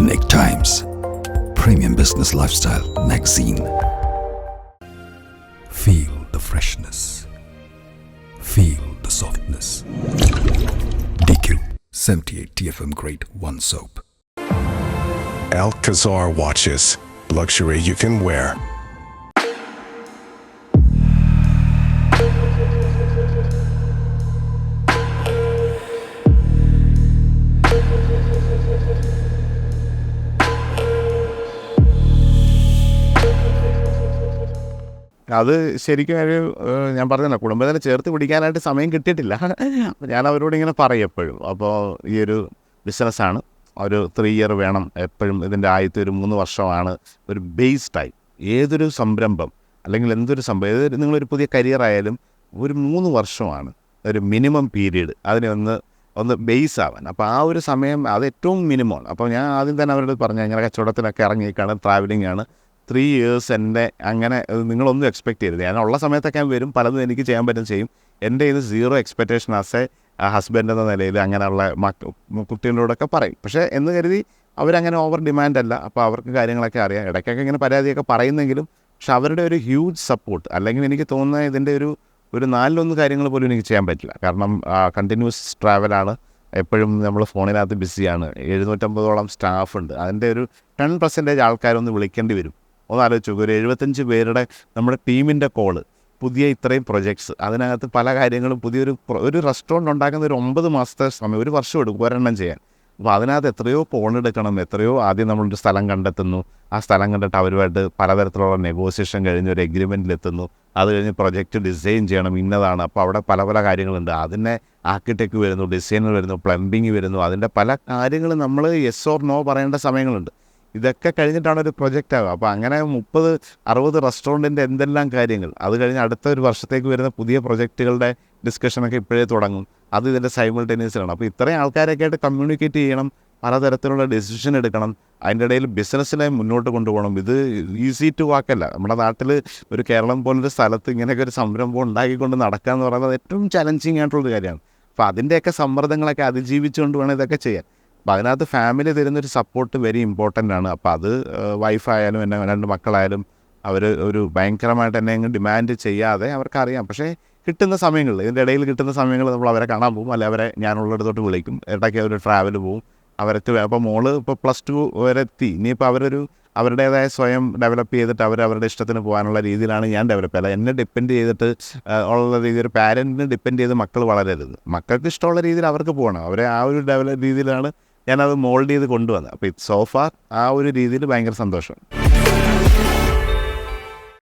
Unique Times Premium Business Lifestyle Magazine. Feel the freshness. Feel the softness. DQ 78 TFM Grade 1 Soap. Alcazar watches. Luxury you can wear. അത് ശരിക്കും ഒരു ഞാൻ പറഞ്ഞല്ലോ കുടുംബത്തിനെ ചേർത്ത് പിടിക്കാനായിട്ട് സമയം കിട്ടിയിട്ടില്ല. ഞാൻ അവരോട് ഇങ്ങനെ പറയും എപ്പോഴും. അപ്പോൾ ഈ ഒരു ബിസിനസ്സാണ്. ഒരു ത്രീ ഇയർ വേണം. എപ്പോഴും ഇതിന്റെ ആദ്യത്തെ ഒരു മൂന്ന് വർഷമാണ് ഒരു ബേസ് ടൈം ഏതൊരു സംരംഭം അല്ലെങ്കിൽ എന്തൊരു സംഭവം ഏതൊരു നിങ്ങളൊരു പുതിയ കരിയർ ആയാലും ഒരു മൂന്ന് വർഷമാണ് ഒരു മിനിമം പീരീഡ് അതിനെ ഒന്ന് ഒന്ന് ബേസ് ആവാൻ. അപ്പോൾ ആ ഒരു സമയം അത് ഏറ്റവും മിനിമമാണ് അപ്പോൾ ഞാൻ ആദ്യം തന്നെ അവരോട് പറഞ്ഞു ഇങ്ങനെ കച്ചവടത്തിനൊക്കെ ഇറങ്ങിയേക്കാണ് ട്രാവലിംഗ് ആണ്. ത്രീ ഇയേഴ്സ് എന്റെ അങ്ങനെ നിങ്ങളൊന്നും എക്സ്പെക്ട് ചെയ്യരുത്. ഞാൻ ഉള്ള സമയത്തൊക്കെ വരും പലതും എനിക്ക് ചെയ്യാൻ പറ്റും ചെയ്യും. എന്റെ ഇത് zero expectation as a husband എന്ന നിലയിൽ അങ്ങനെയുള്ള കുട്ടികളോടൊക്കെ പറയും. പക്ഷേ എന്ന് കരുതി അവരങ്ങനെ ഓവർ ഡിമാൻഡ് അല്ല. അപ്പോൾ അവർക്ക് കാര്യങ്ങളൊക്കെ അറിയാം. ഇടയ്ക്കൊക്കെ ഇങ്ങനെ പരാതിയൊക്കെ പറയുന്നെങ്കിലും പക്ഷെ അവരുടെ ഒരു ഹ്യൂജ് സപ്പോർട്ട് അല്ലെങ്കിൽ എനിക്ക് തോന്നുന്ന ഇതിന്റെ ഒരു ഒരു നാലിലൊന്ന് കാര്യങ്ങൾ പോലും എനിക്ക് ചെയ്യാൻ പറ്റില്ല. കാരണം കണ്ടിന്യൂസ് ട്രാവലാണ് എപ്പോഴും നമ്മൾ ഫോണിനകത്ത് ബിസിയാണ് എഴുന്നൂറ്റമ്പതോളം സ്റ്റാഫ് ഉണ്ട്. അതിന്റെ ഒരു ടെൻ പെർസെന്റേജ് ആൾക്കാരൊന്ന് വിളിക്കേണ്ടി വരും. ഒന്ന് ആലോചിച്ച് നോക്കൂ ഒരു എഴുപത്തഞ്ച് പേരുടെ നമ്മുടെ ടീമിന്റെ കോൾ പുതിയ ഇത്രയും പ്രൊജക്ട്സ് അതിനകത്ത് പല കാര്യങ്ങളും പുതിയൊരു ഒരു റെസ്റ്റോറന്റ് ഉണ്ടാക്കുന്ന ഒരു ഒമ്പത് മാസത്തെ സമയം ഒരു വർഷം എടുക്കും ഒരെണ്ണം ചെയ്യാൻ. അപ്പോൾ അതിനകത്ത് എത്രയോ ഫോൺ എടുക്കണം എത്രയോ ആദ്യം നമ്മളൊരു സ്ഥലം കണ്ടെത്തുന്നു. ആ സ്ഥലം കണ്ടിട്ട് അവരുമായിട്ട് പലതരത്തിലുള്ള നെഗോസിയേഷൻ കഴിഞ്ഞ് ഒരു എഗ്രിമെന്റിലെത്തുന്നു അത് കഴിഞ്ഞ് പ്രൊജക്റ്റ് ഡിസൈൻ ചെയ്യണം ഇന്നതാണ്. അപ്പോൾ അവിടെ പല പല കാര്യങ്ങളുണ്ട്. അതിനെ ആർക്കിടെക്ട് വരുന്നു ഡിസൈനർ വരുന്നു പ്ലംബിങ് വരുന്നു. അതിന്റെ പല കാര്യങ്ങളും നമ്മൾ യെസ് ഓർ നോ പറയേണ്ട സമയങ്ങളുണ്ട്. ഇതൊക്കെ കഴിഞ്ഞിട്ടാണ് ഒരു പ്രൊജക്റ്റ് ആവുക. അപ്പോൾ അങ്ങനെ മുപ്പത് അറുപത് റെസ്റ്റോറന്റിന്റെ എന്തെല്ലാം കാര്യങ്ങൾ അത് കഴിഞ്ഞ് അടുത്ത ഒരു വർഷത്തേക്ക് വരുന്ന പുതിയ പ്രൊജക്റ്റുകളുടെ ഡിസ്കഷനൊക്കെ ഇപ്പോഴേ തുടങ്ങും. അത് ഇതിന്റെ സൈമിൾട്ടേനിയസിലാണ് അപ്പോൾ ഇത്രയും ആൾക്കാരൊക്കെ ആയിട്ട് കമ്മ്യൂണിക്കേറ്റ് ചെയ്യണം പലതരത്തിലുള്ള ഡെസിഷൻ എടുക്കണം അതിന്റെ ഇടയിൽ ബിസിനസ്സിനെ മുന്നോട്ട് കൊണ്ടുപോകണം. ഇത് ഈസി ടു വാക്കല്ല. നമ്മുടെ നാട്ടിൽ ഒരു കേരളം പോലൊരു സ്ഥലത്ത് ഇങ്ങനെയൊക്കെ ഒരു സംരംഭം ഉണ്ടാക്കിക്കൊണ്ട് നടക്കുക എന്ന് പറയുന്നത് ഏറ്റവും ചലഞ്ചിങ് ആയിട്ടുള്ളൊരു കാര്യമാണ്. അപ്പോൾ അതിന്റെയൊക്കെ സമ്മർദ്ദങ്ങളൊക്കെ അതിജീവിച്ചുകൊണ്ട് വേണം ഇതൊക്കെ ചെയ്യാൻ. അപ്പോൾ അതിനകത്ത് ഫാമിലി തരുന്നൊരു സപ്പോർട്ട് വെരി ഇമ്പോർട്ടന്റ് ആണ്. അപ്പോൾ അത് വൈഫായാലും എന്നെ രണ്ട് മക്കളായാലും അവർ ഒരു ഭയങ്കരമായിട്ട് എന്നെ അങ്ങ് ഡിമാൻഡ് ചെയ്യാതെ അവർക്കറിയാം പക്ഷേ കിട്ടുന്ന സമയങ്ങളിൽ ഇതിന്റെ ഇടയിൽ കിട്ടുന്ന സമയങ്ങളിൽ നമ്മൾ അവരെ കാണാൻ പോകും. അല്ലെങ്കിൽ അവരെ ഞാനുള്ളിടത്തോട്ട് വിളിക്കും. ഇടയ്ക്ക് അവർ ട്രാവൽ പോകും. അവർക്ക് അപ്പോൾ മോൾ ഇപ്പോൾ പ്ലസ് ടു വരെ എത്തി. ഇനിയിപ്പോൾ അവരൊരു അവരുടേതായ സ്വയം ഡെവലപ്പ് ചെയ്തിട്ട് അവർ അവരുടെ ഇഷ്ടത്തിന് പോകാനുള്ള രീതിയിലാണ് ഞാൻ ഡെവലപ്പ് ചെയ്യുക എന്നെ ഡിപ്പെൻഡ് ചെയ്തിട്ട് ഉള്ള രീതി ഒരു പാരന്റിനെ ഡിപ്പെൻഡ് ചെയ്ത് മക്കൾ വളരരുത്. മക്കൾക്ക് ഇഷ്ടമുള്ള രീതിയിൽ അവർക്ക് പോകണം. അവരെ ആ ഒരു ഡെവലപ്പ് രീതിയിലാണ് ഞാനത് മോൾഡ് ചെയ്ത് കൊണ്ടുവന്നത്. അപ്പോൾ സോഫാർ ആ ഒരു രീതിയിൽ ഭയങ്കര സന്തോഷം.